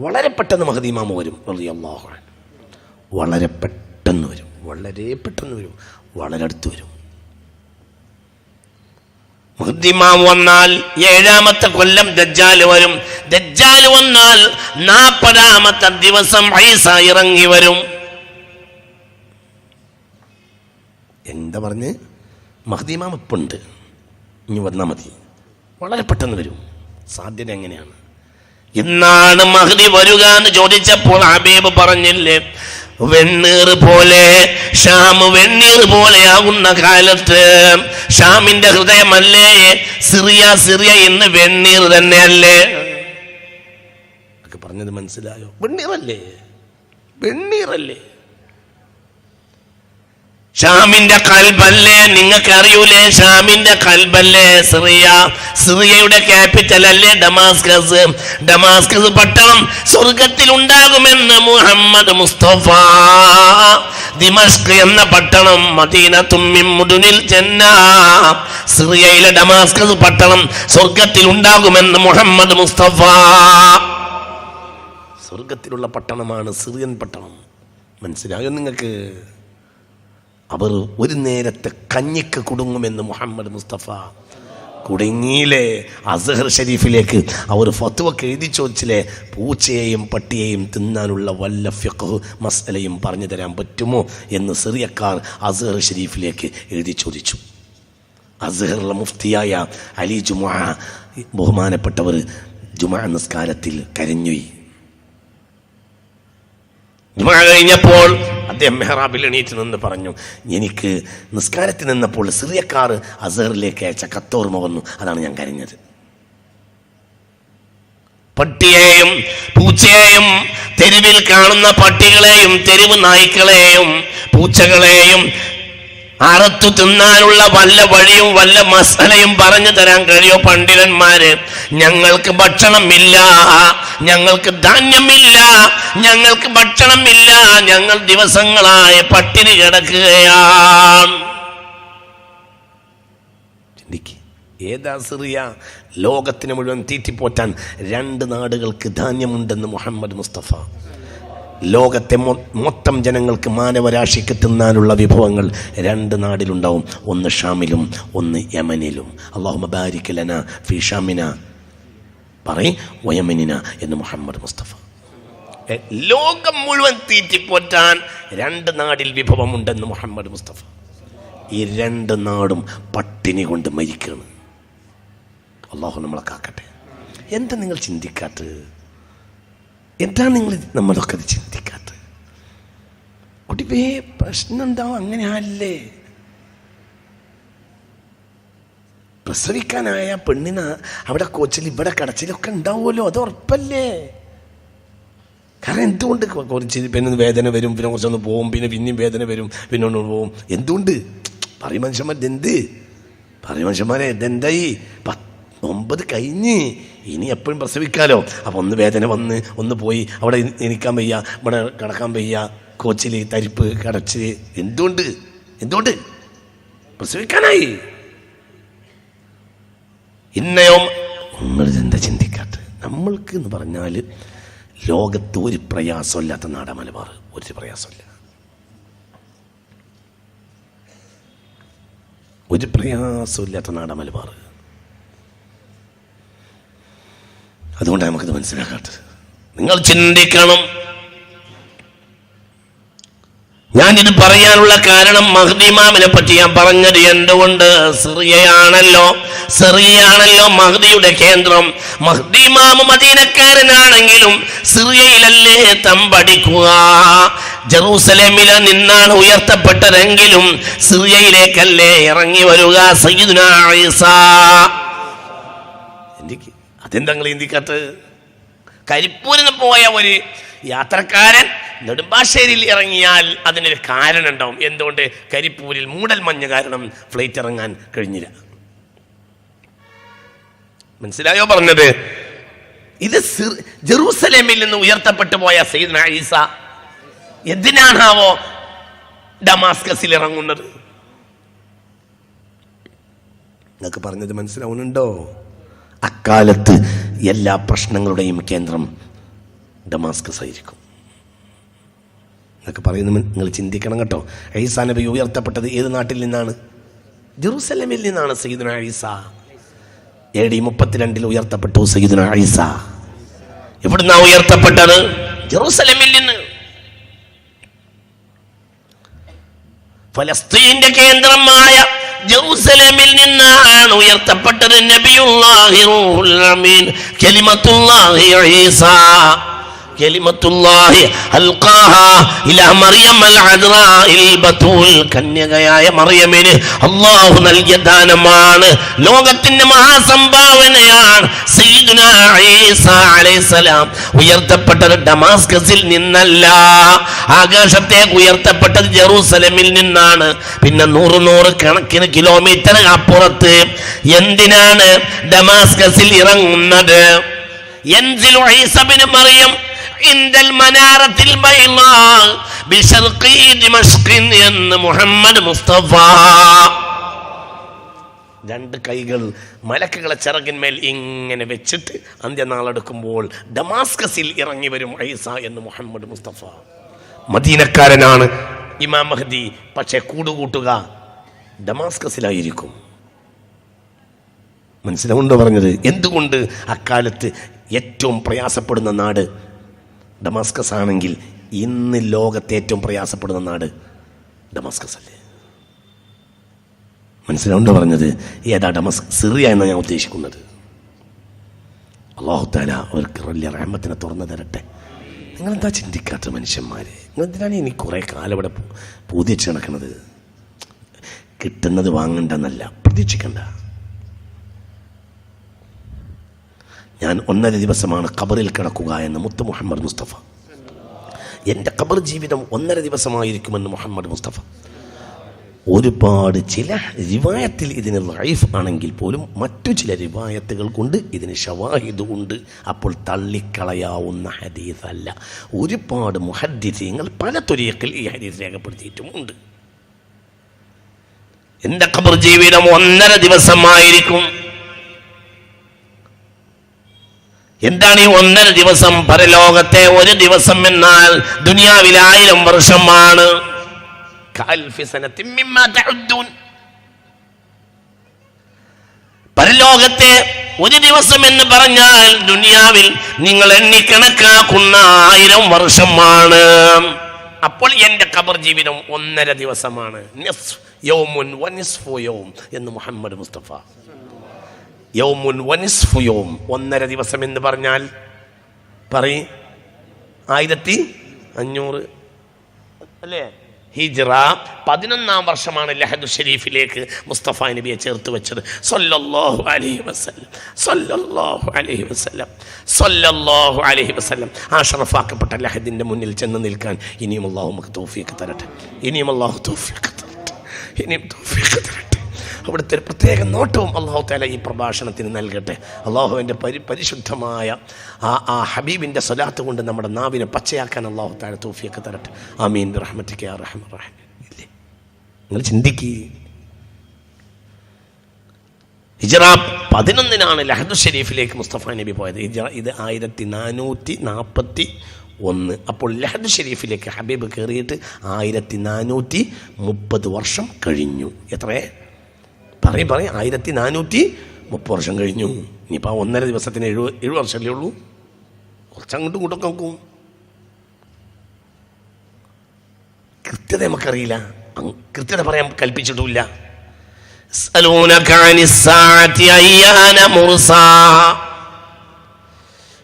വളരെ പെട്ടെന്ന് മഹദീമാമ വരും അൻഹു. വളരെ പെട്ടെന്ന് വരും വളരെ പെട്ടെന്ന് വരും വളരെ അടുത്ത് വരും. മഹദീമാമ വന്നാൽ ഏഴാമത്തെ കൊല്ലം ദജ്ജാൽ വരും. ദജ്ജാൽ വന്നാൽ നാൽപ്പതാമത്തെ ദിവസം ഐസ ഇറങ്ങി വരും. എന്താ പറഞ്ഞ്? മഹദീമാം ഇപ്പുണ്ട്. ഇനി വന്നാൽ മതി. വളരെ പെട്ടെന്ന് വരും. സാധ്യത എങ്ങനെയാണ്? എന്നാണ് മഹദി വരിക എന്ന് ചോദിച്ചപ്പോൾ ഹബീബ് പറഞ്ഞില്ലേ വെണ്ണീർ പോലെ ഷാം വെണ്ണീർ പോലെയാകുന്ന കാലത്ത് ഷാമിന്റെ ഹൃദയമല്ലേ? സിറിയ സിറിയ ഇന്ന് വെണ്ണീർ തന്നെയല്ലേ? പറഞ്ഞത് മനസ്സിലായോ? വെണ്ണീറല്ലേ? വെണ്ണീറല്ലേ? ഷാമിന്റെ കൽബല്ലേ നിങ്ങൾക്ക് അറിയൂലേ ഷാമിന്റെ കൽബല്ലേ സിറിയ. സിറിയയുടെ ക്യാപിറ്റൽ അല്ലേ? ഡമാസ്കസ്. ഡമാസ്കസ് പട്ടണം സ്വർഗത്തിൽ ഉണ്ടാകുമെന്ന് മുഹമ്മദ് മുസ്തഫ. ദിമഷ്ക് എന്ന പട്ടണം മദീന തുമ്മിം മുടുനിൽ ചെന്ന സിറിയയിലെ ഡമാസ്കസ് പട്ടണം സ്വർഗത്തിൽ ഉണ്ടാകുമെന്ന് മുഹമ്മദ് മുസ്തഫ. സ്വർഗത്തിലുള്ള പട്ടണമാണ് സിറിയൻ പട്ടണം. മനസ്സിലാകും നിങ്ങൾക്ക്? അവർ ഒരു നേരത്തെ കഞ്ഞിക്ക് കുടുങ്ങുമെന്ന് മുഹമ്മദ് മുസ്തഫ. കുടുങ്ങിയിലെ അസഹർ ഷരീഫിലേക്ക് അവർ ഫത്വക്ക് എഴുതി ചോദിച്ചില്ലേ പൂച്ചയെയും പട്ടിയെയും തിന്നാനുള്ള വല്ല ഫിഖ് മസലയും പറഞ്ഞു തരാൻ പറ്റുമോ എന്ന് സിറിയക്കാർ അസഹർ ഷരീഫിലേക്ക് എഴുതി ചോദിച്ചു അസഹറിലെ മുഫ്തിയായ അലി ജുമാ ബഹുമാനപ്പെട്ടവർ ജുമാ നിസ്കാരത്തിൽ കരഞ്ഞുയി. ജുമാ കഴിഞ്ഞപ്പോൾ അദ്ദേഹം മെഹ്റാബിൽ എണീറ്റ് നിന്ന് പറഞ്ഞു എനിക്ക് നിസ്കാരത്തിൽ നിന്നപ്പോൾ സിറിയക്കാർ അസറിലേക്ക് അയച്ച കത്തോർമ വന്നു. അതാണ് ഞാൻ കരഞ്ഞത്. പട്ടിയെയും പൂച്ചയെയും തെരുവിൽ കാണുന്ന പട്ടികളെയും തെരുവ് നായ്ക്കളെയും പൂച്ചകളെയും അറുത്തു തിന്നാനുള്ള വല്ല വഴിയും വല്ല മസാലയും പറഞ്ഞു തരാൻ കഴിയോ പണ്ഡിതന്മാര്? ഞങ്ങൾക്ക് ഭക്ഷണമില്ല ഞങ്ങൾക്ക് ധാന്യമില്ല ഞങ്ങൾക്ക് ഭക്ഷണമില്ല. ഞങ്ങൾ ദിവസങ്ങളായി പട്ടിണി കിടക്കുകയാണ്. ചിന്തിക്ക്. ഏതാ സിറിയ? ലോകത്തിന് മുഴുവൻ തീറ്റിപ്പോറ്റാൻ രണ്ട് നാടുകൾക്ക് ധാന്യമുണ്ടെന്ന് മുഹമ്മദ് മുസ്തഫ. ലോകത്തെ മൊത്തം ജനങ്ങൾക്ക് മാനവരാശിക്ക് തിന്നാനുള്ള വിഭവങ്ങൾ രണ്ട് നാടിലുണ്ടാവും. ഒന്ന് ഷാമിലും ഒന്ന് യമനിലും. അള്ളാഹു മബാരിക്കലന ഫി ഷാമിന. പറയും വയമനിന എന്ന് മുഹമ്മദ് മുസ്തഫ. ലോകം മുഴുവൻ തീറ്റിപ്പോറ്റാൻ രണ്ട് നാടിൽ വിഭവമുണ്ടെന്ന് മുഹമ്മദ് മുസ്തഫ. ഈ രണ്ട് നാടും പട്ടിണി കൊണ്ട് മരിക്കണം അള്ളാഹു നമ്മളെ കാക്കട്ടെ. എന്താ നിങ്ങൾ ചിന്തിക്കാത്തത്? എന്താണ് നിങ്ങൾ നമ്മളൊക്കെ അത് ചിന്തിക്കാത്തത്? കുട്ടിപ്പേ പ്രശ്നം ഉണ്ടാവും അങ്ങനെ അല്ലേ പ്രസവിക്കാനായ പെണ്ണിന് അവിടെ കോച്ചിൽ ഇവിടെ കടച്ചിലൊക്കെ ഉണ്ടാവുമല്ലോ അത് ഉറപ്പല്ലേ? കാരണം എന്തുകൊണ്ട് കുറച്ച് പിന്നെ വേദന വരും പിന്നെ കുറച്ചൊന്ന് പോവും പിന്നെ പിന്നെയും വേദന വരും പിന്നെ ഒന്ന് പോവും. എന്തുകൊണ്ട്? പറയും മനുഷ്യന്മാർ ഇതെന്ത് പറയും മനുഷ്യന്മാരെ ഇതെന്തായി? പത്ത് ഒമ്പത് കഴിഞ്ഞ്. ഇനി എപ്പോഴും പ്രസവിക്കാലോ. അപ്പം ഒന്ന് വേദന വന്ന് ഒന്ന് പോയി അവിടെ എനിക്കാൻ വയ്യ ഇവിടെ കിടക്കാൻ വയ്യ കോച്ചിൽ തരിപ്പ് കടച്ച് എന്തുകൊണ്ട്? എന്തുകൊണ്ട്? പ്രസവിക്കാനായി. ഇന്നയോ നിങ്ങൾ എന്താ ചിന്തിക്കാത്തത് നമ്മൾക്ക് എന്ന് പറഞ്ഞാൽ ലോകത്ത് ഒരു പ്രയാസമില്ലാത്ത നാടാ മലബാർ. ഒരു പ്രയാസമില്ല. ഒരു പ്രയാസമില്ലാത്ത നാടാ മലബാർ. അതുകൊണ്ടാണ് നമുക്കിത് മനസ്സിലാക്കാത്തത്. നിങ്ങൾ ചിന്തിക്കണം. ഞാൻ ഞാനിത് പറയാനുള്ള കാരണം മഹദിമാമിനെ പറ്റി ഞാൻ പറഞ്ഞത് എന്തുകൊണ്ട്? സിറിയയാണല്ലോ. സിറിയയാണല്ലോ മഹദിയുടെ കേന്ദ്രം. മഹദിമാമ മദീനക്കാരനാണെങ്കിലും സിറിയയിലല്ലേ തമ്പടിക്കുക? ജറൂസലേമില നിന്നാണ് ഉയർത്തപ്പെട്ടതെങ്കിലും സിറിയയിലേക്കല്ലേ ഇറങ്ങി വരിക? സയ്യിദുനാ ഈസ. അതെന്താ നിങ്ങൾ ഇന്ത്യക്കകത്ത്. കരിപ്പൂരിൽ പോയ ഒരു യാത്രക്കാരൻ നെടുമ്പാശ്ശേരിയിൽ ഇറങ്ങിയാൽ അതിനൊരു കാരണം ഉണ്ടാവും എന്തുകൊണ്ട്? കരിപ്പൂരിൽ മൂടൽ മഞ്ഞ് കാരണം ഫ്ലൈറ്റ് ഇറങ്ങാൻ കഴിഞ്ഞില്ല. മനസ്സിലായോ പറഞ്ഞത്? ഇത് ജെറൂസലേമിൽ നിന്ന് ഉയർത്തപ്പെട്ടു പോയ സയ്യിദ്ന ഈസ എന്തിനാണാവോ ഡമാസ്കസിൽ ഇറങ്ങുന്നത്? നിങ്ങൾക്ക് പറഞ്ഞത് മനസ്സിലാവുന്നുണ്ടോ? അക്കാലത്ത് എല്ലാ പ്രശ്നങ്ങളുടെയും കേന്ദ്രം ഡമാസ്കസ് ആയിരിക്കും എന്നൊക്കെ പറയുന്ന നിങ്ങൾ ചിന്തിക്കണം കേട്ടോ. ഐസാ നബി ഉയർത്തപ്പെട്ടത് ഏത് നാട്ടിൽ നിന്നാണ്? ജെറൂസലമിൽ നിന്നാണ് സയ്യിദുന ഐസ. എ ഡി മുപ്പത്തിരണ്ടിൽ ഉയർത്തപ്പെട്ടു സയ്യിദുന ഐസ. എവിടുന്നാ ഉയർത്തപ്പെട്ടത്? ജെറൂസലമിൽ നിന്ന്. ഫലസ്തീന്റെ കേന്ദ്രമായ ജെറൂസലേമിൽ നിന്നാണ് ഉയർത്തപ്പെട്ടത് നബിയുള്ളാഹി റൂഹുൽ അമീൻ കലിമത്തുല്ലാഹി ഈസ. കന്യകയായ മറിയമിന് അള്ളാഹു നൽകിയ ദാനമാണ്. ലോകത്തിന്റെ മഹാസംഭാവനയാണ് ഉയർത്തപ്പെട്ട ഡമാസ്കസിൽ നിന്നല്ല ആകാശത്തേക്ക് ഉയർത്തപ്പെട്ടത് ജെറൂസലമിൽ നിന്നാണ്. പിന്നെ നൂറ് നൂറ് കണക്കിന് കിലോമീറ്റർ അപ്പുറത്ത് എന്തിനാണ് ഡമാസ്കസിൽ ഇറങ്ങുന്നത്? മറിയം എന്ന് മുഹമ്മദ് മുസ്തഫ. രണ്ട് കൈകൾ മലക്കുകളെ ചിറകിന്മേൽ ഇങ്ങനെ വെച്ചിട്ട് അന്ത്യനാളെടുക്കുമ്പോൾ ഡമാസ്കസിൽ ഇറങ്ങി വരും ഐസ എന്ന് മുഹമ്മദ് മുസ്തഫ. മദീനക്കാരനാണ് ഇമാം മഹദി. പക്ഷെ കൂടുകൂട്ടുക ഡമാസ്കസിലായിരിക്കും. മനസ്സിലാവുണ്ടോ പറഞ്ഞത്? എന്തുകൊണ്ട് അക്കാലത്ത് ഏറ്റവും പ്രയാസപ്പെടുന്ന നാട് ഡമാസ്കസ് ആണെങ്കിൽ ഇന്ന് ലോകത്തെ ഏറ്റവും പ്രയാസപ്പെടുന്ന നാട് ഡമാസ്കസ് അല്ലേ? മനസ്സിലാവുണ്ടോ പറഞ്ഞത്? ഏതാ ഡമസ് സിറിയ എന്നാണ് ഞാൻ ഉദ്ദേശിക്കുന്നത്. അള്ളാഹു താല അവർക്ക് വലിയ റഹ്മത്തിനെ തുറന്നു തരട്ടെ. നിങ്ങളെന്താ ചിന്തിക്കാത്ത മനുഷ്യന്മാർ നിങ്ങളെന്തിനാണ് ഇനി കുറേ കാലം ഇവിടെ പൂതിച്ച് നടക്കുന്നത്? കിട്ടുന്നത് വാങ്ങണ്ടെന്നല്ല പ്രതീക്ഷിക്കണ്ട. ഞാൻ ഒന്നര ദിവസമാണ് ഖബറിൽ കിടക്കുക എന്ന് മുത്ത് മുഹമ്മദ് മുസ്തഫ. എന്റെ ഖബർ ജീവിതം ഒന്നര ദിവസമായിരിക്കുമെന്ന് മുഹമ്മദ് മുസ്തഫ. ഒരുപാട് ചില റിവായത്തിൽ ഇതിന് റൈഫ് ആണെങ്കിൽ പോലും മറ്റു ചില റിവായത്തുകൾ കൊണ്ട് ഇതിന് ഷവാഹിദ് ഉണ്ട്. അപ്പോൾ തള്ളിക്കളയാവുന്ന ഹദീസ് അല്ല ഒരുപാട് മുഹദ്ദിസീങ്ങൾ പല തുരീക്കിൽ ഈ ഹദീസ് രേഖപ്പെടുത്തിയിട്ടുമുണ്ട്. എന്റെ ഖബർ ജീവിതം ഒന്നര ദിവസമായിരിക്കും. എന്താണ് ഈ ഒന്നര ദിവസം? പരലോകത്തെ ഒരു ദിവസം എന്നാൽ ദുനിയാവിൽ ആയിരം വർഷമാണ്. പരലോകത്തെ ഒരു ദിവസം എന്ന് പറഞ്ഞാൽ ദുനിയാവിൽ നിങ്ങൾ എണ്ണിക്കണക്കാക്കുന്ന ആയിരം വർഷമാണ്. അപ്പോൾ എന്റെ കബർ ജീവിതം ഒന്നര ദിവസമാണ്. എന്ന് മുഹമ്മദ് മുസ്തഫ യൗമുൻ വനിസ്ഫു യൗം. ഒന്നര ദിവസം എന്ന് പറഞ്ഞാൽ പറയും. ആയിരത്തി അഞ്ഞൂറ്. അല്ലേ? ഹിജ്റ പതിനൊന്നാം വർഷമാണ് ലഹദു ഷെരീഫിലേക്ക് മുസ്തഫ നബിയെ ചേർത്ത് വെച്ചത്. സല്ലല്ലാഹു അലൈഹി വസല്ലം. സല്ലല്ലാഹു അലൈഹി വസല്ലം. ആ ഷറഫാക്കപ്പെട്ട ലഹദിന്റെ മുന്നിൽ ചെന്ന് നിൽക്കാൻ ഇനിയും അള്ളാഹു നമുക്ക് തോഫിയൊക്കെ തരട്ടെ. ഇനിയും അള്ളാഹു തോഫിയൊക്കെ തരട്ടെ. ഇനിയും തോഫിയൊക്കെ തരട്ടെ. അവിടുത്തെ ഒരു പ്രത്യേക നോട്ടവും അള്ളാഹു താല ഈ പ്രഭാഷണത്തിന് നൽകട്ടെ. അള്ളാഹുവിന്റെ പരി പരിശുദ്ധമായ ആ ആ ഹബീബിന്റെ സ്വലാത്ത് കൊണ്ട് നമ്മുടെ നാവിനെ പച്ചയാക്കാൻ അള്ളാഹു താല തൂഫിയൊക്കെ തരട്ടെ. ആമീൻ. റഹ്മത്തിക്ക് ആ റഹ്മ നിങ്ങൾ ചിന്തിക്കുക ഹിജറ പതിനൊന്നിനാണ് ലഹദു ഷെരീഫിലേക്ക് മുസ്തഫ നബി പോയത്. ഹിജറ ഇത് ആയിരത്തി നാനൂറ്റി നാൽപ്പത്തി ഒന്ന് അപ്പോൾ ലഹദു ഷെരീഫിലേക്ക് ഹബീബ് കയറിയിട്ട് ആയിരത്തി നാനൂറ്റി മുപ്പത് വർഷം കഴിഞ്ഞു. എത്രയേ പറയും പറയും. ആയിരത്തി നാനൂറ്റി മുപ്പത് വർഷം കഴിഞ്ഞു. ഇനിയിപ്പോൾ ഒന്നര ദിവസത്തിന് എഴുപ ഏഴു വർഷമല്ലേ ഉള്ളൂ. കുറച്ച് അങ്ങോട്ടും ഇങ്ങോട്ടൊക്കെ നോക്കും. കൃത്യത നമുക്കറിയില്ല. കൃത്യത പറയാൻ കൽപ്പിച്ചിട്ടില്ല കൽപ്പിച്ചിട്ടുമില്ല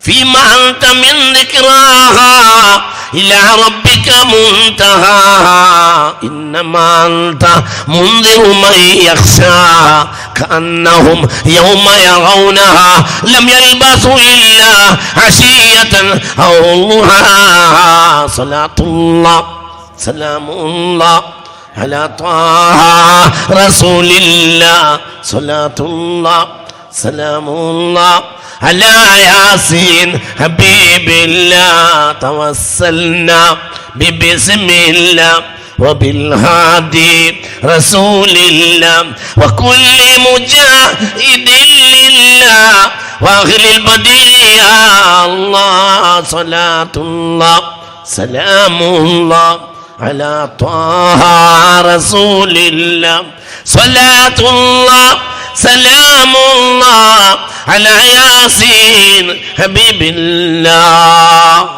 ഫീമാ إنما أنت منذر من يخشى كأنهم يوم يرونها لم يلبثوا إلا عشية أو ضحاها صلاة الله سلام الله على طه رسول الله. صلاة الله سلام الله على ياسين حبيب الله. توسلنا ببسم الله. وبالهادي رسول الله وكل مجاهد لله واهل البديع الله صلاة الله سلام الله على طه رسول الله صلاة الله سلام الله على ياسين حبيب الله.